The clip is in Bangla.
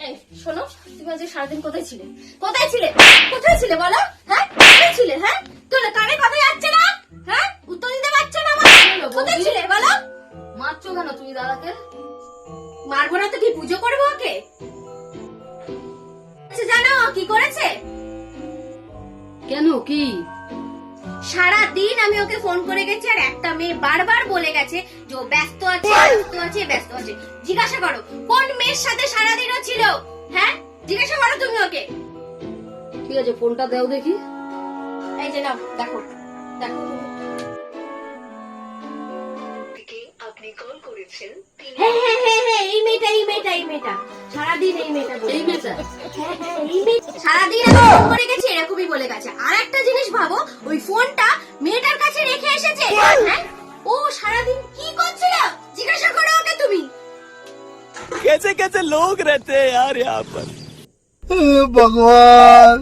এই শোনো তুমি আজকে সারাদিন কোথায় ছিলে? কোথায় ছিলে? কোথায় ছিলে বলো? হ্যাঁ? কোথায় ছিলে? হ্যাঁ? তোর কানে কথা যাচ্ছে না? হ্যাঁ? উত্তর দিতে পারছ না কোথায় ছিলে বলো? মারছো কেন তুমি দাদাকে? মারবো না তো কি পুজো করব ওকে? আচ্ছা জানো কি করেছে? কেন কি? সারা দিন আমি ওকে ফোন করে গেছি আর একটা মেয়ে বারবার বলে গেছে যে ও ব্যস্ত আছে ব্যস্ত আছে ব্যস্ত আছে। জিজ্ঞাসা করো কোন মেয়ের সাথে সারাদিন ও ছিল? হ্যাঁ? জিজ্ঞাসা করো তুমি ওকে। ঠিক আছে ফোনটা দাও দেখি। এই যে নাও দেখো দেখো। আপনি কল করেছেন হ্যাঁ হ্যাঁ হ্যাঁ হ্যাঁ এই মেয়েটা এই মেয়েটা এই মেয়েটা। সারাদিন এই মেয়েটা এই মেয়েটা। এই মেয়ে- সারাদিন আমি করে গেছি এরকমই বলে গেছে। আর একটা জিনিস ভাবো ওই ফোনটা মেয়েটার কাছে রেখে এসেছে হ্যাঁ ও সারাদিন কি করছিল জিজ্ঞাসা করো ওকে তুমি कैसे कैसे लोग रहते हैं यार यहाँ पर भगवान